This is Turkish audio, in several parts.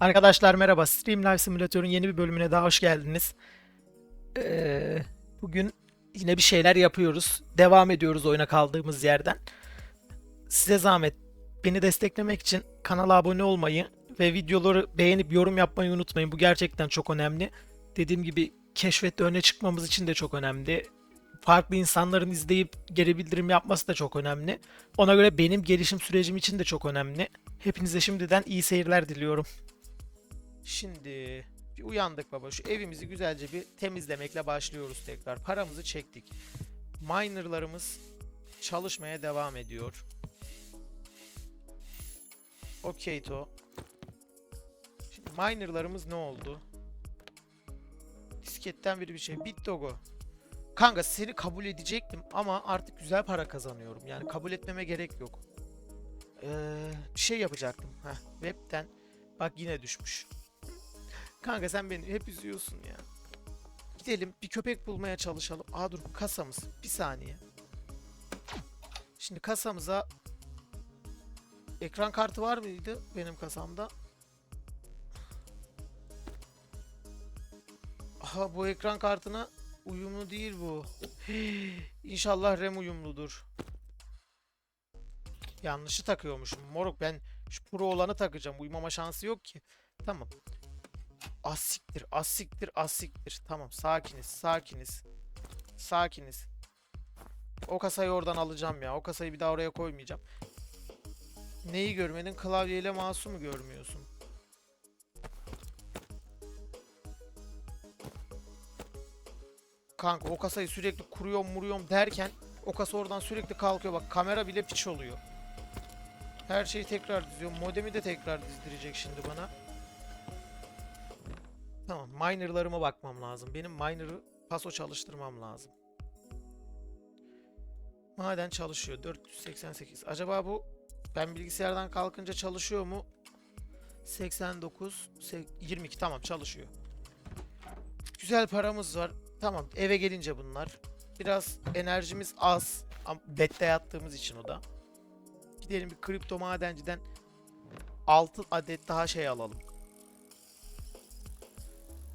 Arkadaşlar merhaba. Streamlive Simülatör'ün yeni bir bölümüne daha hoş geldiniz. Ee, bugün yine bir şeyler yapıyoruz. Devam ediyoruz oyuna kaldığımız yerden. Size zahmet beni desteklemek için kanala abone olmayı ve videoları beğenip yorum yapmayı unutmayın. Bu gerçekten çok önemli. Dediğim gibi keşfette öne çıkmamız için de çok önemli. Farklı insanların izleyip geri bildirim yapması da çok önemli. Ona göre benim gelişim sürecim için de çok önemli. Hepinize şimdiden iyi seyirler diliyorum. Şimdi bir uyandık baba. Şu evimizi güzelce bir temizlemekle başlıyoruz tekrar. Paramızı çektik. Minerlarımız çalışmaya devam ediyor. Okey to. Şimdi minerlarımız ne oldu? Disketten biri bir şey. Bitdogo. Kanka seni kabul edecektim ama artık güzel para kazanıyorum. Yani kabul etmeme gerek yok. Ee, bir şey yapacaktım. Heh, webten. Bak yine düşmüş. Kanka sen beni hep üzüyorsun ya. Gidelim bir köpek bulmaya çalışalım. Aa dur kasamız. Bir saniye. Şimdi kasamıza ekran kartı var mıydı benim kasamda? Aha bu ekran kartına uyumlu değil bu. İnşallah RAM uyumludur. Yanlışı takıyormuşum. Moruk ben şu pro olanı takacağım. Uymama şansı yok ki. Tamam. Asiktir, asiktir, asiktir. Tamam, sakiniz, sakiniz. Sakiniz. O kasayı oradan alacağım ya. O kasayı bir daha oraya koymayacağım. Neyi görmedin? Klavyeyle mouse'u mu görmüyorsun? Kanka o kasayı sürekli kuruyorum muruyorum derken o kasa oradan sürekli kalkıyor. Bak kamera bile piç oluyor. Her şeyi tekrar diziyor. Modemi de tekrar dizdirecek şimdi bana. Miner'larıma bakmam lazım. Benim miner'ı paso çalıştırmam lazım. Maden çalışıyor. 488. Acaba bu ben bilgisayardan kalkınca çalışıyor mu? 89, sek- 22 tamam çalışıyor. Güzel paramız var. Tamam eve gelince bunlar. Biraz enerjimiz az. Bette yattığımız için o da. Gidelim bir kripto madenciden 6 adet daha şey alalım.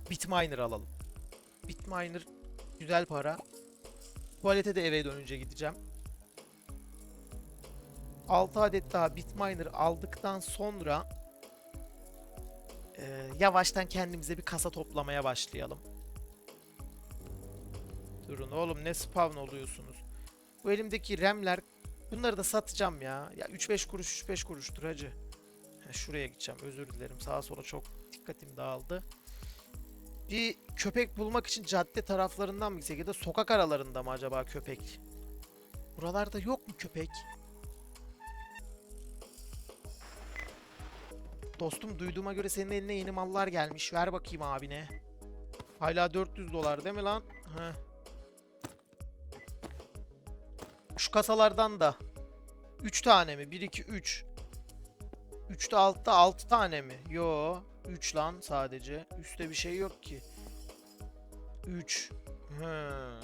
Bitminer alalım. Bitminer güzel para. Tuvalete de eve dönünce gideceğim. 6 adet daha Bitminer aldıktan sonra eee, yavaştan kendimize bir kasa toplamaya başlayalım. Durun oğlum ne spawn oluyorsunuz. Bu elimdeki remler bunları da satacağım ya. Ya 3-5 kuruş 3-5 kuruştur hacı. Ha, Şuraya gideceğim özür dilerim. Sağa sola çok dikkatim dağıldı. Bir köpek bulmak için cadde taraflarından mı gitsek ya da sokak aralarında mı acaba köpek? Buralarda yok mu köpek? Dostum duyduğuma göre senin eline yeni mallar gelmiş. Ver bakayım abine. Hala 400 dolar değil mi lan? Heh. Şu kasalardan da 3 tane mi? 1 2 3. 3'te altta 6 tane mi? Yo, 3 lan sadece. Üste bir şey yok ki. 3. Hı.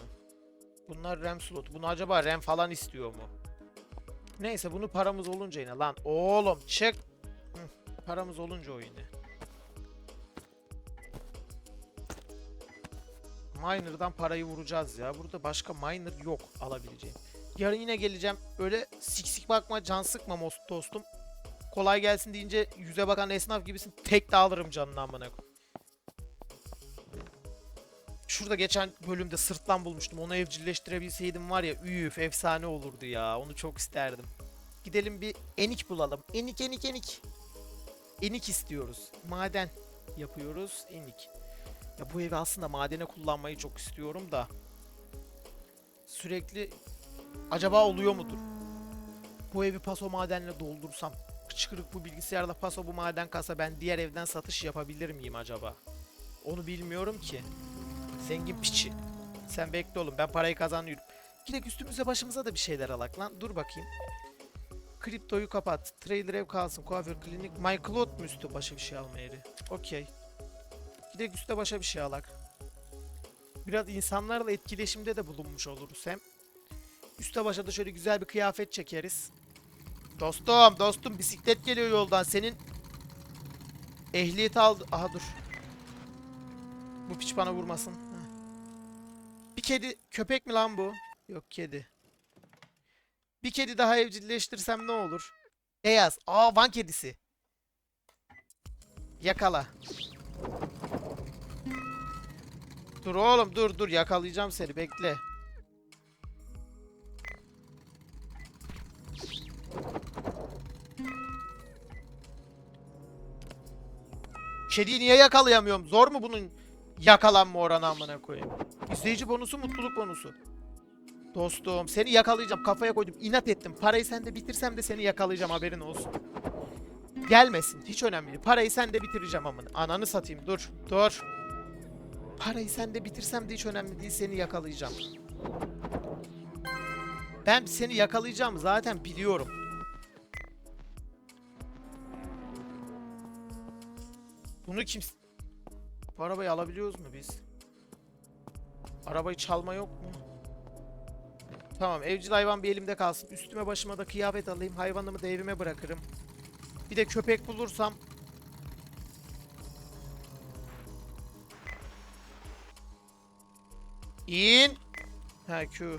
Bunlar RAM slot. Bunu acaba RAM falan istiyor mu? Neyse bunu paramız olunca yine lan. Oğlum çık. Hı, Paramız olunca o yine. Miner'dan parayı vuracağız ya. Burada başka miner yok alabileceğim. Yarın yine geleceğim. Öyle sik sik bakma, can sıkma dostum. Kolay gelsin deyince yüze bakan esnaf gibisin. Tek de alırım canını amına. Şurada geçen bölümde sırtlan bulmuştum. Onu evcilleştirebilseydim var ya üf efsane olurdu ya. Onu çok isterdim. Gidelim bir enik bulalım. Enik enik enik. Enik istiyoruz. Maden yapıyoruz. Enik. Ya bu evi aslında madene kullanmayı çok istiyorum da. Sürekli acaba oluyor mudur? Bu evi paso madenle doldursam çıkırık bu bilgisayarla paso bu maden kasa ben diğer evden satış yapabilir miyim acaba? Onu bilmiyorum ki. Zengin piçi. Sen bekle oğlum ben parayı kazanıyorum. Gidek üstümüze başımıza da bir şeyler alak lan. Dur bakayım. Kriptoyu kapat. Trailer ev kalsın. Kuaför klinik. My Cloth mu üstü başa bir şey alma yeri? Okey. Gidek üste başa bir şey alak. Biraz insanlarla etkileşimde de bulunmuş oluruz hem. Üste başa da şöyle güzel bir kıyafet çekeriz. Dostum dostum bisiklet geliyor yoldan senin. Ehliyeti aldı. Aha dur. Bu piç bana vurmasın. Bir kedi köpek mi lan bu? Yok kedi. Bir kedi daha evcilleştirsem ne olur? Beyaz. Aa Van kedisi. Yakala. Dur oğlum dur dur yakalayacağım seni bekle. Kediyi niye yakalayamıyorum? Zor mu bunun yakalanma oranı amına koyayım? İzleyici bonusu mutluluk bonusu. Dostum seni yakalayacağım kafaya koydum inat ettim parayı sen de bitirsem de seni yakalayacağım haberin olsun. Gelmesin hiç önemli değil parayı sen de bitireceğim amına ananı satayım dur dur. Parayı sen de bitirsem de hiç önemli değil seni yakalayacağım. Ben seni yakalayacağım zaten biliyorum. Bunu kim... Bu arabayı alabiliyoruz mu biz? Arabayı çalma yok mu? Tamam evcil hayvan bir elimde kalsın. Üstüme başıma da kıyafet alayım. Hayvanımı da evime bırakırım. Bir de köpek bulursam İn. Ha Q.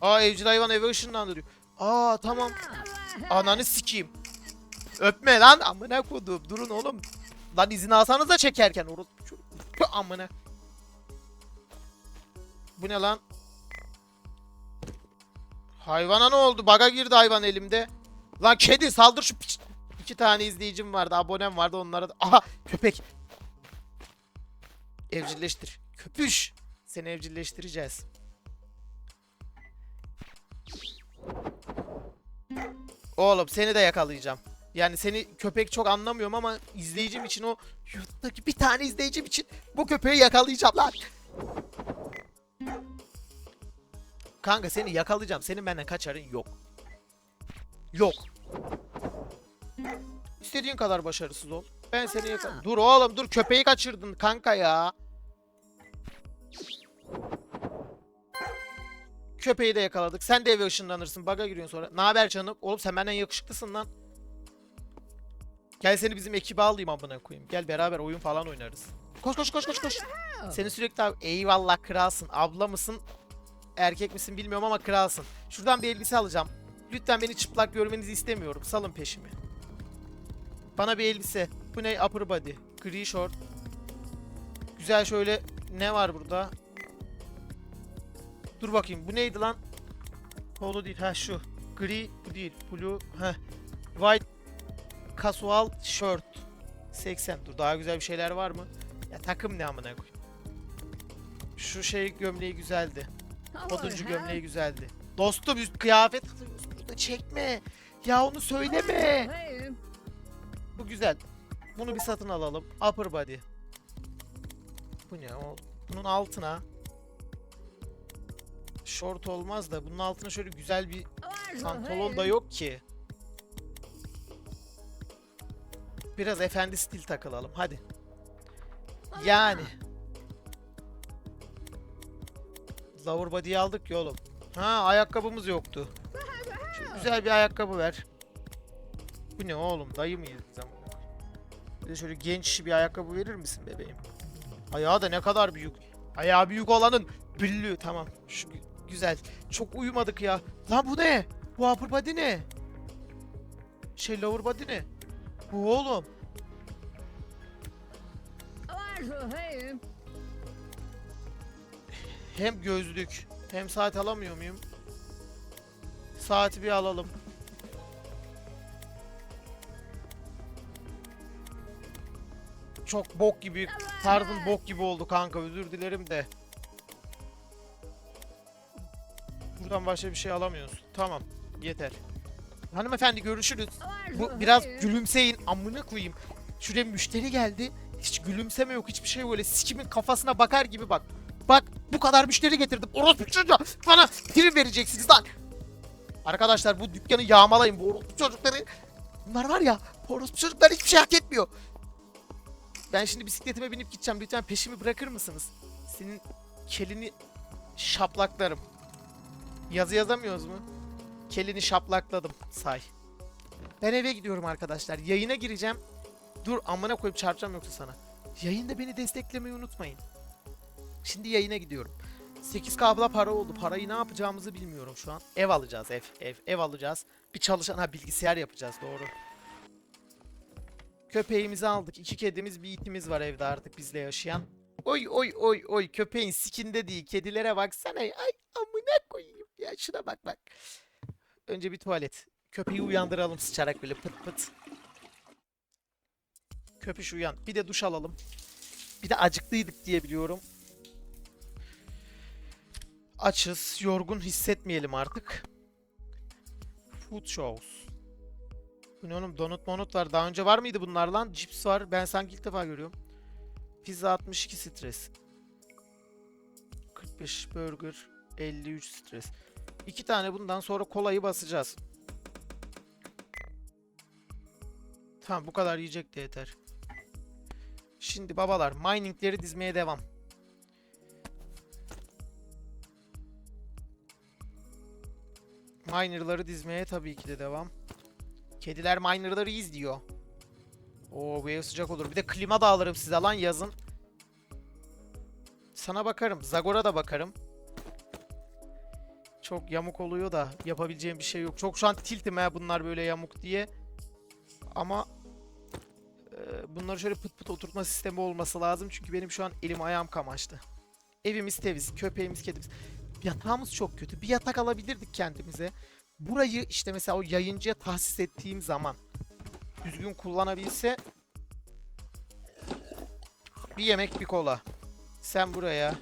Aa evcil hayvan eve ışınlandı diyor. Aa tamam. Ananı sikeyim. Öpme lan amına kodum. Durun oğlum. Lan izin alsanız da çekerken. Tüh, Amına. Bu ne lan? Hayvana ne oldu? Baga girdi hayvan elimde. Lan kedi saldır şu piç. İki tane izleyicim vardı, abonem vardı onlara da. Aha köpek. Evcilleştir. Köpüş. Seni evcilleştireceğiz. Oğlum seni de yakalayacağım. Yani seni köpek çok anlamıyorum ama izleyicim için o YouTube'daki bir tane izleyicim için bu köpeği yakalayacağım lan. Kanka seni yakalayacağım. Senin benden kaçarın yok. Yok. İstediğin kadar başarısız ol. Ben seni yakal... Dur oğlum dur köpeği kaçırdın kanka ya. Köpeği de yakaladık. Sen de eve ışınlanırsın. Baga giriyorsun sonra. Ne haber canım? Oğlum sen benden yakışıklısın lan. Gel seni bizim ekibe alayım amına koyayım. Gel beraber oyun falan oynarız. Koş koş koş koş koş. Seni sürekli abi eyvallah kralsın. Abla mısın? Erkek misin bilmiyorum ama kralsın. Şuradan bir elbise alacağım. Lütfen beni çıplak görmenizi istemiyorum. Salın peşimi. Bana bir elbise. Bu ne? Upper body. Gri short. Güzel şöyle ne var burada? Dur bakayım. Bu neydi lan? Polo değil. Ha şu. Gri bu değil. Blue. Ha. White casual shirt. 80. Dur daha güzel bir şeyler var mı? Ya takım ne amına koyayım. Şu şey gömleği güzeldi. Oduncu gömleği güzeldi. Dostum üst kıyafet. Burada çekme. Ya onu söyleme. Bu güzel. Bunu bir satın alalım. Upper body. Bu ne o? Bunun altına short olmaz da bunun altına şöyle güzel bir pantolon da yok ki. Biraz efendi stil takılalım. Hadi. Yani. Lower body'yi aldık ya oğlum. Ha ayakkabımız yoktu. Şu güzel bir ayakkabı ver. Bu ne oğlum? Dayı mıyız koyayım? Bir de şöyle genç bir ayakkabı verir misin bebeğim? Ayağı da ne kadar büyük. Ayağı büyük olanın büllü. Tamam. Şu gü- güzel. Çok uyumadık ya. Lan bu ne? Bu upper body ne? Şey lower body ne? Bu oğlum. Hem gözlük hem saat alamıyor muyum? Saati bir alalım. Çok bok gibi, tarzın bok gibi oldu kanka özür dilerim de. Buradan başka bir şey alamıyorsun. Tamam, yeter. Hanımefendi görüşürüz. Bu biraz gülümseyin amına koyayım. Şuraya müşteri geldi. Hiç gülümseme yok hiçbir şey yok. öyle sikimin kafasına bakar gibi bak. Bak bu kadar müşteri getirdim. Orospu çocuğu bana prim vereceksiniz lan. Arkadaşlar bu dükkanı yağmalayın. Bu orospu çocukları. Bunlar var ya orospu çocuklar hiçbir şey hak etmiyor. Ben şimdi bisikletime binip gideceğim. Lütfen peşimi bırakır mısınız? Senin kelini şaplaklarım. Yazı yazamıyoruz mu? Kelini şaplakladım say. Ben eve gidiyorum arkadaşlar. Yayına gireceğim. Dur amına koyup çarpacağım yoksa sana. Yayında beni desteklemeyi unutmayın. Şimdi yayına gidiyorum. 8K abla para oldu. Parayı ne yapacağımızı bilmiyorum şu an. Ev alacağız ev. Ev, ev alacağız. Bir çalışan ha bilgisayar yapacağız doğru. Köpeğimizi aldık. İki kedimiz bir itimiz var evde artık bizle yaşayan. Oy oy oy oy köpeğin sikinde değil. Kedilere baksana. Ay amına koyayım. Ya şuna bak bak. Önce bir tuvalet. Köpeği uyandıralım sıçarak böyle pıt pıt. Köpüş uyan. Bir de duş alalım. Bir de acıklıydık diye biliyorum. Açız. Yorgun hissetmeyelim artık. Food shows. Bu ne oğlum? Donut monut var. Daha önce var mıydı bunlar lan? Cips var. Ben sanki ilk defa görüyorum. Pizza 62 stres. 45 burger. 53 stres. İki tane bundan sonra kolayı basacağız. Tamam bu kadar yiyecek de yeter. Şimdi babalar miningleri dizmeye devam. Miner'ları dizmeye tabii ki de devam. Kediler miner'ları izliyor. Oo bu ev sıcak olur. Bir de klima da alırım size lan yazın. Sana bakarım. Zagor'a da bakarım. Çok yamuk oluyor da yapabileceğim bir şey yok. Çok şu an tiltim ha bunlar böyle yamuk diye. Ama e, bunları şöyle pıt pıt oturtma sistemi olması lazım. Çünkü benim şu an elim ayağım kamaştı. Evimiz temiz, köpeğimiz, kedimiz. Yatağımız çok kötü. Bir yatak alabilirdik kendimize. Burayı işte mesela o yayıncıya tahsis ettiğim zaman düzgün kullanabilse bir yemek bir kola. Sen buraya.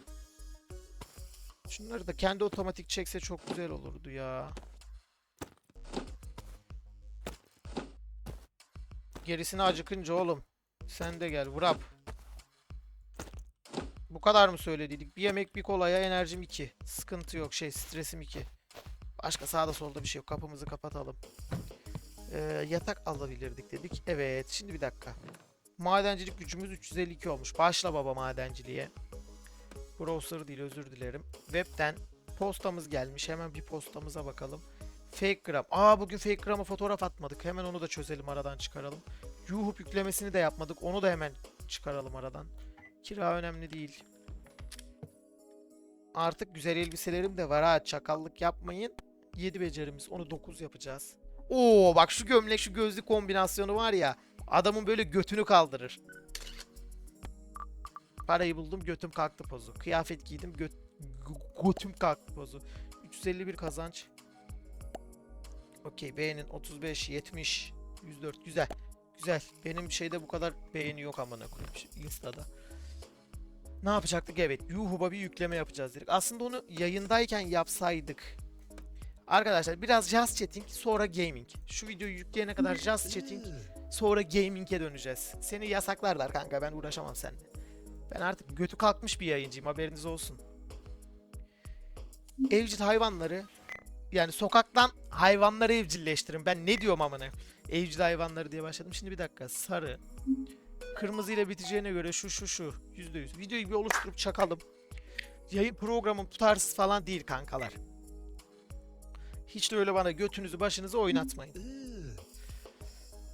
Şunları da kendi otomatik çekse çok güzel olurdu ya. Gerisini acıkınca oğlum. Sen de gel vrap. Bu kadar mı söylediydik? Bir yemek bir kolaya enerjim 2. Sıkıntı yok şey stresim 2. Başka sağda solda bir şey yok. Kapımızı kapatalım. Ee, yatak alabilirdik dedik. Evet şimdi bir dakika. Madencilik gücümüz 352 olmuş. Başla baba madenciliğe. Browser değil özür dilerim. Web'den postamız gelmiş. Hemen bir postamıza bakalım. Fake gram. Aa bugün fake gram'a fotoğraf atmadık. Hemen onu da çözelim aradan çıkaralım. Yuhup yüklemesini de yapmadık. Onu da hemen çıkaralım aradan. Kira önemli değil. Artık güzel elbiselerim de var ha. Çakallık yapmayın. 7 becerimiz. Onu 9 yapacağız. Oo bak şu gömlek şu gözlük kombinasyonu var ya. Adamın böyle götünü kaldırır. Parayı buldum götüm kalktı pozu. Kıyafet giydim göt gö- götüm kalktı pozu. 351 kazanç. Okey beğenin 35 70 104 güzel. Güzel. Benim şeyde bu kadar beğeni yok amına koyayım şu Insta'da. Ne yapacaktık? Evet. YouTube'a bir yükleme yapacağız dedik. Aslında onu yayındayken yapsaydık. Arkadaşlar biraz Just Chatting sonra Gaming. Şu videoyu yükleyene kadar Just Chatting sonra Gaming'e döneceğiz. Seni yasaklarlar kanka ben uğraşamam seninle. Ben artık götü kalkmış bir yayıncıyım haberiniz olsun. Evcil hayvanları yani sokaktan hayvanları evcilleştirin. Ben ne diyorum amına? Evcil hayvanları diye başladım. Şimdi bir dakika. Sarı. Kırmızı ile biteceğine göre şu şu şu. Yüzde yüz. Videoyu bir oluşturup çakalım. Yayın programım tutarsız falan değil kankalar. Hiç de öyle bana götünüzü başınızı oynatmayın.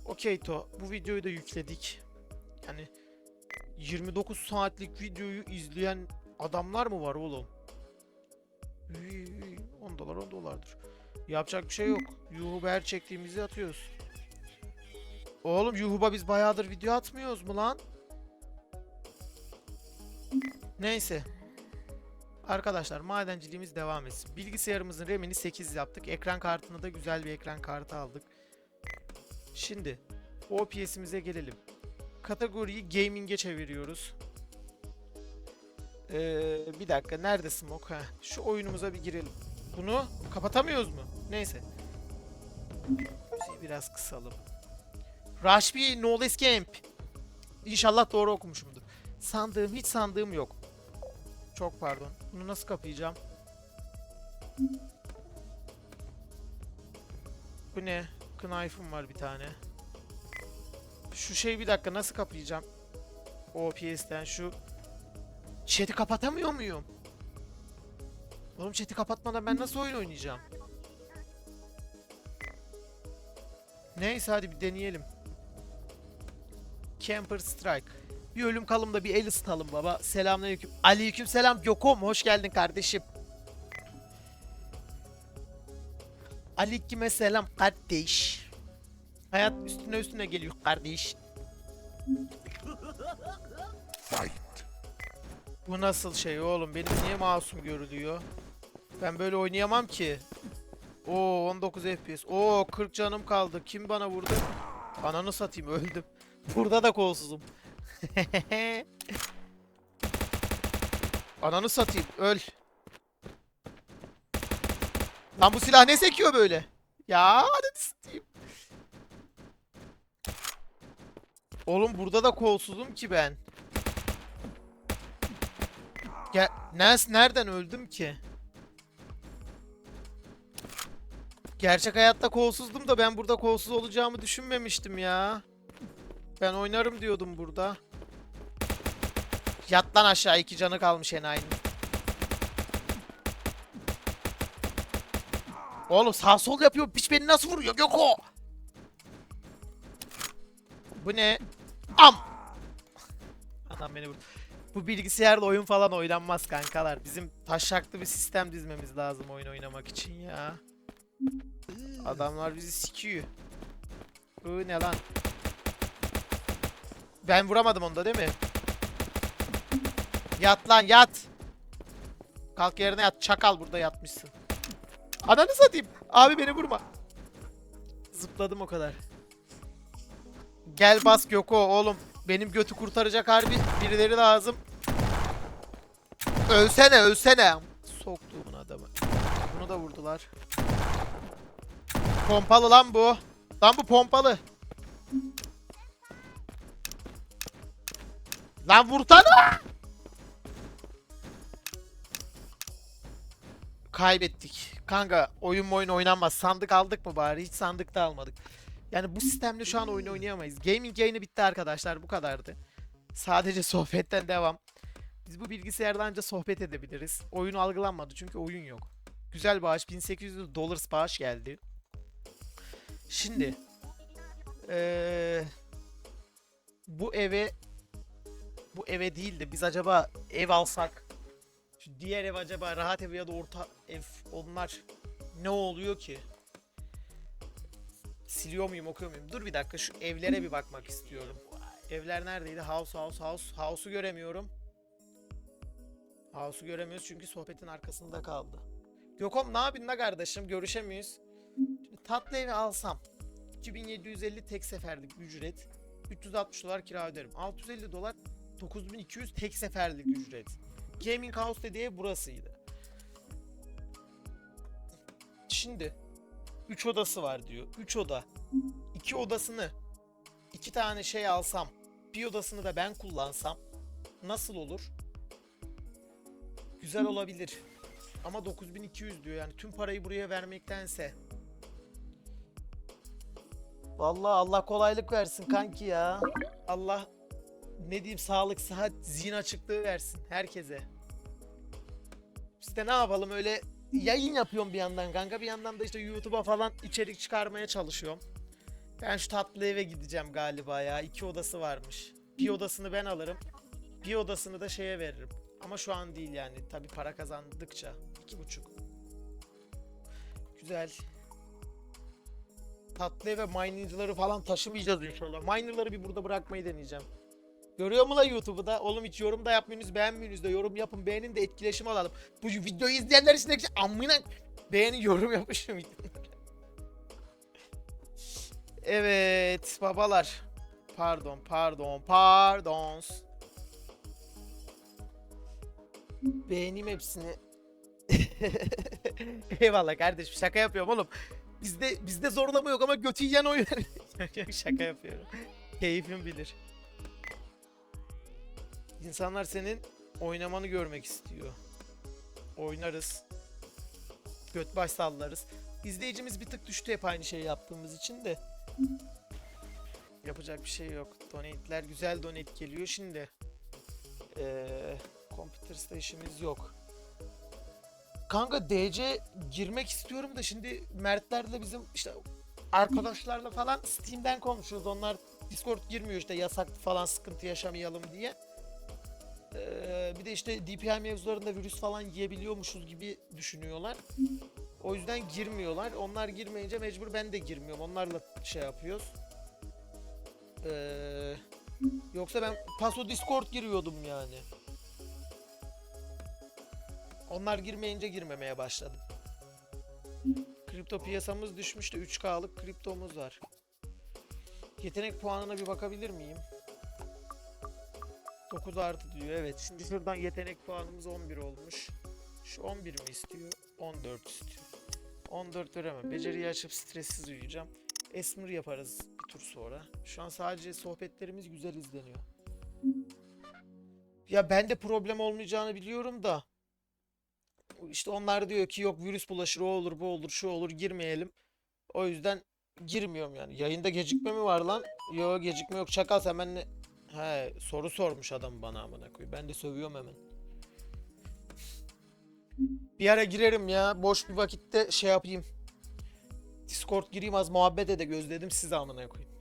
Okey to. Bu videoyu da yükledik. Yani 29 saatlik videoyu izleyen adamlar mı var oğlum? Üy, 10 dolar 10 dolardır. Yapacak bir şey yok. YouTube'a her çektiğimizi atıyoruz. Oğlum YouTube'a biz bayağıdır video atmıyoruz mu lan? Neyse. Arkadaşlar madenciliğimiz devam etsin. Bilgisayarımızın RAM'ini 8 yaptık. Ekran kartını da güzel bir ekran kartı aldık. Şimdi OPS'imize gelelim. Kategoriyi gaming'e çeviriyoruz. Ee, bir dakika nerede Smoke? Heh, şu oyunumuza bir girelim. Bunu kapatamıyoruz mu? Neyse. Müziği biraz kısalım. Rushby No Camp. İnşallah doğru okumuşumdur. Sandığım hiç sandığım yok. Çok pardon. Bunu nasıl kapayacağım? Bu ne? Knife'ım var bir tane. Şu şey bir dakika nasıl kapayacağım? OPS'ten şu Chat'i kapatamıyor muyum? Oğlum chat'i kapatmadan ben nasıl oyun oynayacağım? Neyse hadi bir deneyelim. Camper Strike. Bir ölüm kalım da bir el ısıtalım baba. Selamünaleyküm. Aleyküm selam Gökom. Hoş geldin kardeşim. Aleyküm selam kardeş. Hayat üstüne üstüne geliyor kardeş. Bu nasıl şey oğlum? Benim niye masum görülüyor? Ben böyle oynayamam ki. Oo 19 FPS. Oo 40 canım kaldı. Kim bana vurdu? Ananı satayım öldüm. Burada da kolsuzum. Ananı satayım öl. Lan bu silah ne sekiyor böyle? Ya ananı satayım. Oğlum burada da kolsuzum ki ben. Gel, Nes nereden öldüm ki? Gerçek hayatta kolsuzdum da ben burada kolsuz olacağımı düşünmemiştim ya. Ben oynarım diyordum burada. Yat lan aşağı iki canı kalmış enayinin. Oğlum sağ sol yapıyor. Piç beni nasıl vuruyor Göko? Bu ne? Am! Adam beni vurdu. Bu bilgisayarda oyun falan oynanmaz kankalar. Bizim taşaklı bir sistem dizmemiz lazım oyun oynamak için ya. Adamlar bizi sikiyor. Bu ne lan? Ben vuramadım onda değil mi? Yat lan yat. Kalk yerine yat. Çakal burada yatmışsın. Ananı satayım. Abi beni vurma. Zıpladım o kadar. Gel bas Göko oğlum. Benim götü kurtaracak harbi birileri lazım. Ölsene ölsene. Soktuğumun adamı. Bunu da vurdular. Pompalı lan bu. Lan bu pompalı. Lan vursana. Kaybettik. Kanka oyun oyun oynanmaz. Sandık aldık mı bari? Hiç sandık da almadık. Yani bu sistemle şu an oyun oynayamayız. Gaming yayını bitti arkadaşlar. Bu kadardı. Sadece sohbetten devam. Biz bu bilgisayarda anca sohbet edebiliriz. Oyun algılanmadı çünkü oyun yok. Güzel bağış. 1800 dolar bağış geldi. Şimdi eee, bu eve bu eve değil de biz acaba ev alsak şu diğer ev acaba rahat ev ya da orta ev onlar ne oluyor ki? Siliyor muyum okuyor muyum? Dur bir dakika şu evlere bir bakmak istiyorum. Evler neredeydi? House house house. House'u göremiyorum. House'u göremiyoruz çünkü sohbetin arkasında kaldı. Gökom ne yapayım la kardeşim? Görüşemiyoruz. Şimdi tatlı evi alsam 2750 tek seferlik ücret 360 dolar kira öderim. 650 dolar 9200 tek seferlik ücret. Gaming House dediği burasıydı. Şimdi 3 odası var diyor. 3 oda. 2 odasını 2 tane şey alsam, bir odasını da ben kullansam nasıl olur? Güzel olabilir. Ama 9200 diyor yani tüm parayı buraya vermektense. Vallahi Allah kolaylık versin kanki ya. Allah ne diyeyim sağlık, sıhhat, zihin açıklığı versin herkese. Biz de ne yapalım öyle yayın yapıyorum bir yandan kanka bir yandan da işte YouTube'a falan içerik çıkarmaya çalışıyorum. Ben şu tatlı eve gideceğim galiba ya. İki odası varmış. Bir odasını ben alırım. Bir odasını da şeye veririm. Ama şu an değil yani. Tabi para kazandıkça. İki buçuk. Güzel. Tatlı eve miner'ları falan taşımayacağız inşallah. Miner'ları bir burada bırakmayı deneyeceğim. Görüyor mu la YouTube'u da? Oğlum hiç yorum da yapmıyorsunuz, beğenmiyorsunuz da yorum yapın, beğenin de etkileşim alalım. Bu videoyu izleyenler için de amına beğenin, yorum yapışım. evet babalar. Pardon, pardon, pardon. Beğeneyim hepsini. Eyvallah kardeşim şaka yapıyorum oğlum. Bizde bizde zorlama yok ama götü yiyen yok, şaka yapıyorum. Keyfim bilir. İnsanlar senin oynamanı görmek istiyor. Oynarız. Göt baş sallarız. İzleyicimiz bir tık düştü hep aynı şeyi yaptığımız için de. Yapacak bir şey yok. Donate'ler güzel donate geliyor şimdi. Eee Computers'ta işimiz yok. Kanka DC girmek istiyorum da şimdi Mertlerle bizim işte arkadaşlarla falan Steam'den konuşuyoruz. Onlar Discord girmiyor işte yasak falan sıkıntı yaşamayalım diye. Ee, bir de işte DPI mevzularında virüs falan yiyebiliyormuşuz gibi düşünüyorlar. O yüzden girmiyorlar. Onlar girmeyince mecbur ben de girmiyorum. Onlarla şey yapıyoruz. Ee, yoksa ben paso Discord giriyordum yani. Onlar girmeyince girmemeye başladım. Kripto piyasamız düşmüştü. 3K'lık kriptomuz var. Yetenek puanına bir bakabilir miyim? 9 artı diyor. Evet. Şimdi şuradan yetenek puanımız 11 olmuş. Şu 11 mi istiyor? 14 istiyor. 14 veremem. Beceriyi açıp stressiz uyuyacağım. Esmir yaparız bir tur sonra. Şu an sadece sohbetlerimiz güzel izleniyor. Ya ben de problem olmayacağını biliyorum da. İşte onlar diyor ki yok virüs bulaşır, o olur, bu olur, şu olur, girmeyelim. O yüzden girmiyorum yani. Yayında gecikme mi var lan? Yok gecikme yok. Çakal sen benimle... He soru sormuş adam bana amına koyayım. Ben de sövüyorum hemen. Bir ara girerim ya. Boş bir vakitte şey yapayım. Discord gireyim az muhabbete de gözledim sizi amına koyayım.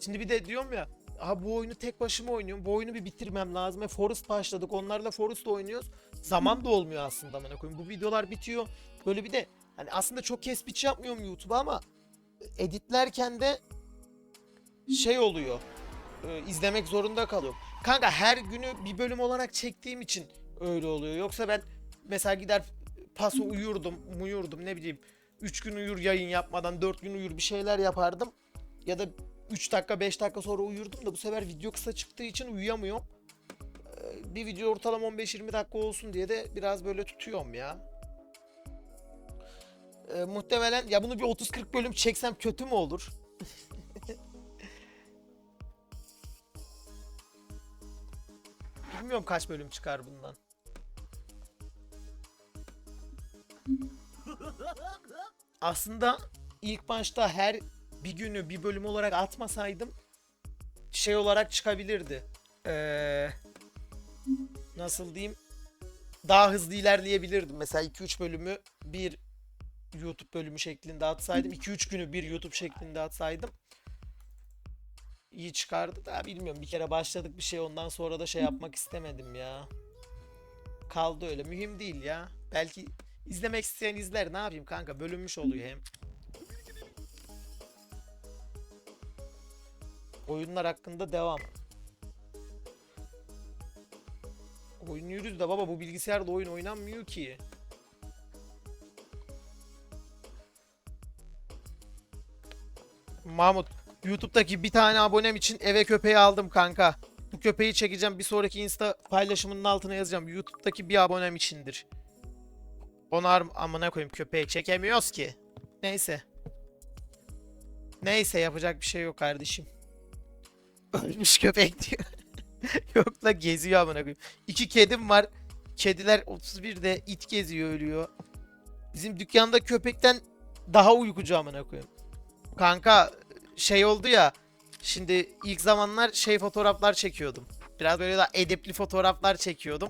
Şimdi bir de diyorum ya. Aha bu oyunu tek başıma oynuyorum. Bu oyunu bir bitirmem lazım. E Forest başladık. Onlarla Forest oynuyoruz. Zaman da olmuyor aslında amına koyayım. Bu videolar bitiyor. Böyle bir de hani aslında çok kesbiç yapmıyorum YouTube'a ama editlerken de şey oluyor. E, izlemek zorunda kalıyorum. Kanka her günü bir bölüm olarak çektiğim için öyle oluyor. Yoksa ben mesela gider paso uyurdum, uyurdum ne bileyim. 3 gün uyur yayın yapmadan 4 gün uyur bir şeyler yapardım. Ya da 3 dakika 5 dakika sonra uyurdum da bu sefer video kısa çıktığı için uyuyamıyorum. Ee, Bir video ortalama 15-20 dakika olsun diye de biraz böyle tutuyorum ya. Ee, muhtemelen ya bunu bir 30-40 bölüm çeksem kötü mü olur? Bilmiyorum kaç bölüm çıkar bundan. Aslında ilk başta her bir günü bir bölüm olarak atmasaydım şey olarak çıkabilirdi. Ee, nasıl diyeyim? Daha hızlı ilerleyebilirdim. Mesela 2-3 bölümü bir YouTube bölümü şeklinde atsaydım. 2-3 günü bir YouTube şeklinde atsaydım iyi çıkardı da bilmiyorum. Bir kere başladık bir şey ondan sonra da şey yapmak istemedim ya. Kaldı öyle. Mühim değil ya. Belki izlemek isteyen izler. Ne yapayım kanka? Bölünmüş oluyor hem. Oyunlar hakkında devam. Oynuyoruz da baba bu bilgisayarda oyun oynanmıyor ki. Mahmut YouTube'daki bir tane abonem için eve köpeği aldım kanka. Bu köpeği çekeceğim bir sonraki Insta paylaşımının altına yazacağım. YouTube'daki bir abonem içindir. Onar amına koyayım köpeği çekemiyoruz ki. Neyse. Neyse yapacak bir şey yok kardeşim. Ölmüş köpek diyor. yok la geziyor amına koyayım. İki kedim var. Kediler 31'de it geziyor ölüyor. Bizim dükkanda köpekten daha uykucu amına koyayım. Kanka şey oldu ya. Şimdi ilk zamanlar şey fotoğraflar çekiyordum. Biraz böyle daha edepli fotoğraflar çekiyordum.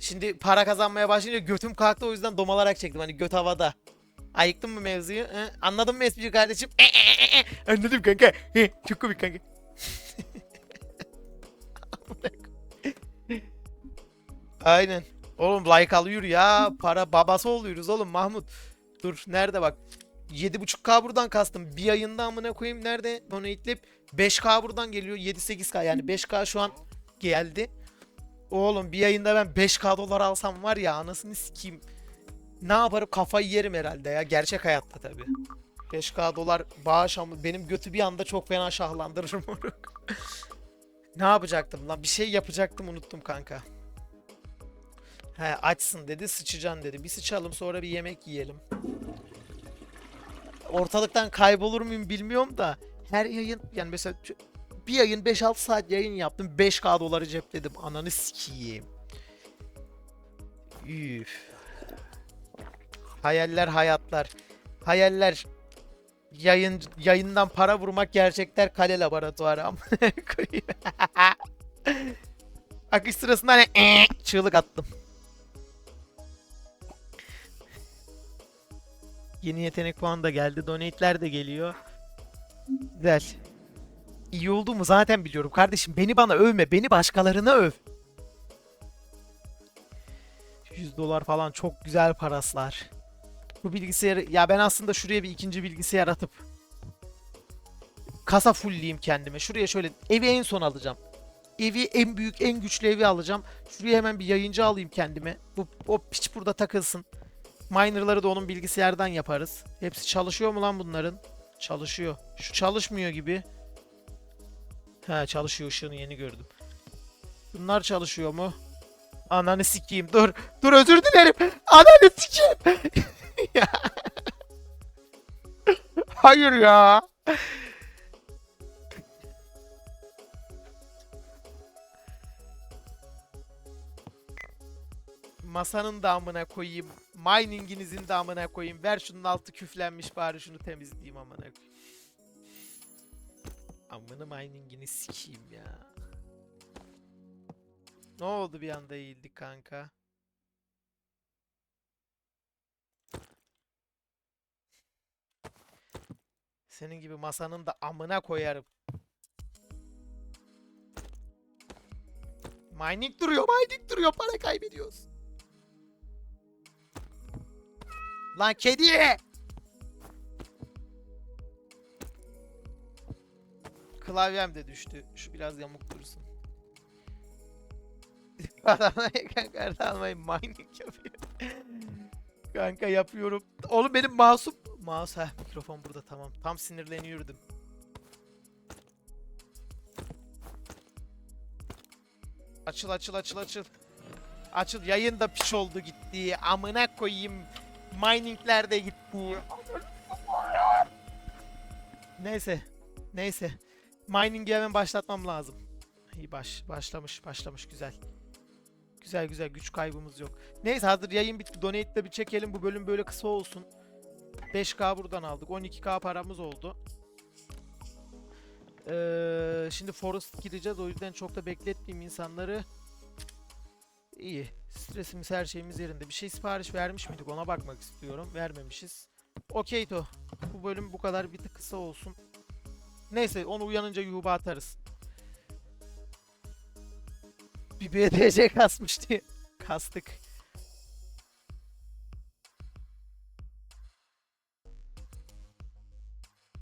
Şimdi para kazanmaya başlayınca götüm kalktı o yüzden domalarak çektim. Hani göt havada. Ayıktın mı mevzuyu? He? Anladın mı espri kardeşim? E, e, e, e. Anladım kanka. He, çok komik kanka. Aynen. Oğlum like alıyor ya. Para babası oluyoruz oğlum Mahmut. Dur nerede bak. 7.5K buradan kastım. Bir ayında amına koyayım nerede? Donate'lip 5K buradan geliyor. 7-8K yani 5K şu an geldi. Oğlum bir ayında ben 5K dolar alsam var ya anasını sikeyim. Ne yaparım kafayı yerim herhalde ya. Gerçek hayatta tabi. 5K dolar bağış ama benim götü bir anda çok fena şahlandırır moruk. ne yapacaktım lan? Bir şey yapacaktım unuttum kanka. He açsın dedi sıçacaksın dedi. Bir sıçalım sonra bir yemek yiyelim ortalıktan kaybolur muyum bilmiyorum da her yayın yani mesela bir yayın 5-6 saat yayın yaptım 5k doları cepledim ananı sikeyim. Üf. Hayaller hayatlar. Hayaller yayın yayından para vurmak gerçekler kale laboratuvarı amına. Akış sırasında hani çığlık attım. Yeni yetenek puanı da geldi. Donate'ler de geliyor. Güzel. iyi olduğumu zaten biliyorum kardeşim. Beni bana övme. Beni başkalarına öv. 100 dolar falan çok güzel paraslar. Bu bilgisayarı ya ben aslında şuraya bir ikinci bilgisayar atıp kasa fullleyeyim kendime. Şuraya şöyle evi en son alacağım. Evi en büyük en güçlü evi alacağım. Şuraya hemen bir yayıncı alayım kendime. Bu o piç burada takılsın. Miner'ları da onun bilgisayardan yaparız. Hepsi çalışıyor mu lan bunların? Çalışıyor. Şu çalışmıyor gibi. He çalışıyor ışığını yeni gördüm. Bunlar çalışıyor mu? Ananı sikeyim. Dur. Dur özür dilerim. Ananı sikeyim. Hayır ya. Masanın da amına koyayım. Mining'inizin de amına koyayım. Ver şunun altı küflenmiş bari şunu temizleyeyim amına koyayım. Amına mining'ini sikeyim ya. Ne oldu bir anda eğildik kanka? Senin gibi masanın da amına koyarım. Mining duruyor, mining duruyor. Para kaybediyoruz. Lan kedi! Klavyem de düştü. Şu biraz yamuk dursun. Adamlar kanka almayı mining yapıyor. kanka yapıyorum. Oğlum benim mouse'um... Mouse heh mikrofon burada tamam. Tam sinirleniyordum. Açıl açıl açıl açıl. Açıl yayın da piç oldu gitti. Amına koyayım. Miningler de gitti. Neyse. Neyse. Mining'i hemen başlatmam lazım. İyi baş. Başlamış. Başlamış. Güzel. Güzel güzel. Güç kaybımız yok. Neyse hazır yayın bitti. Donate'de bir çekelim. Bu bölüm böyle kısa olsun. 5K buradan aldık. 12K paramız oldu. Ee, şimdi Forest gireceğiz. O yüzden çok da bekletmeyeyim insanları. İyi. Stresimiz her şeyimiz yerinde. Bir şey sipariş vermiş miydik? Ona bakmak istiyorum. Vermemişiz. Okey to. Bu bölüm bu kadar bir tık kısa olsun. Neyse onu uyanınca yuba atarız. Bir BTC kasmış diye. Kastık.